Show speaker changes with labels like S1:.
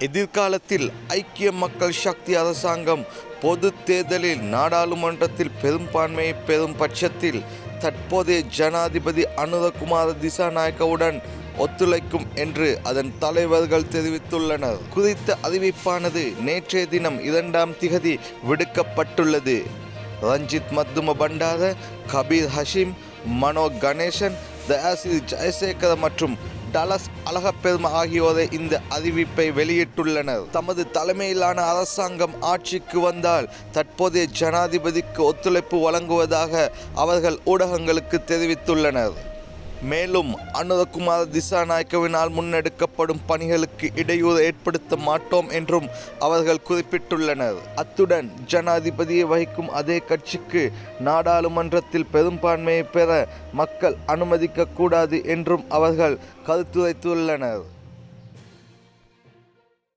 S1: எதிர்காலத்தில் ஐக்கிய மக்கள் சக்தி அரசாங்கம் பொது தேர்தலில் நாடாளுமன்றத்தில் பெரும்பான்மையை பெறும் பட்சத்தில் தற்போதைய ஜனாதிபதி அனுரகுமார திசாநாயக்கவுடன் ஒத்துழைக்கும் என்று அதன் தலைவர்கள் தெரிவித்துள்ளனர். குறித்த அறிவிப்பானது நேற்றைய தினம் இரண்டாம் திகதி விடுக்கப்பட்டுள்ளது. ரஞ்சித் மத்தும பண்டார கபீர் ஹஷீம் மனோ கணேசன் தயாசிரி ஜெயசேகர மற்றும் டலஸ் அழகப்பெரும ஆகியோரை இந்த அறிவிப்பை வெளியிட்டுள்ளனர். தமது தலைமையிலான அரசாங்கம் ஆட்சிக்கு வந்தால் தற்போதைய ஜனாதிபதிக்கு ஒத்துழைப்பு வழங்குவதாக அவர்கள் ஊடகங்களுக்கு தெரிவித்துள்ளனர். மேலும் அனுரகுமார திசாநாயக்கவினால் முன்னெடுக்கப்படும் பணிகளுக்கு இடையூறு ஏற்படுத்த மாட்டோம் என்றும் அவர்கள் குறிப்பிட்டுள்ளனர். அத்துடன் ஜனாதிபதியை வகிக்கும் அதே கட்சிக்கு நாடாளுமன்றத்தில் பெரும்பான்மையை பெற மக்கள் அனுமதிக்கக்கூடாது என்றும் அவர்கள் கருத்துரைத்துள்ளனர்.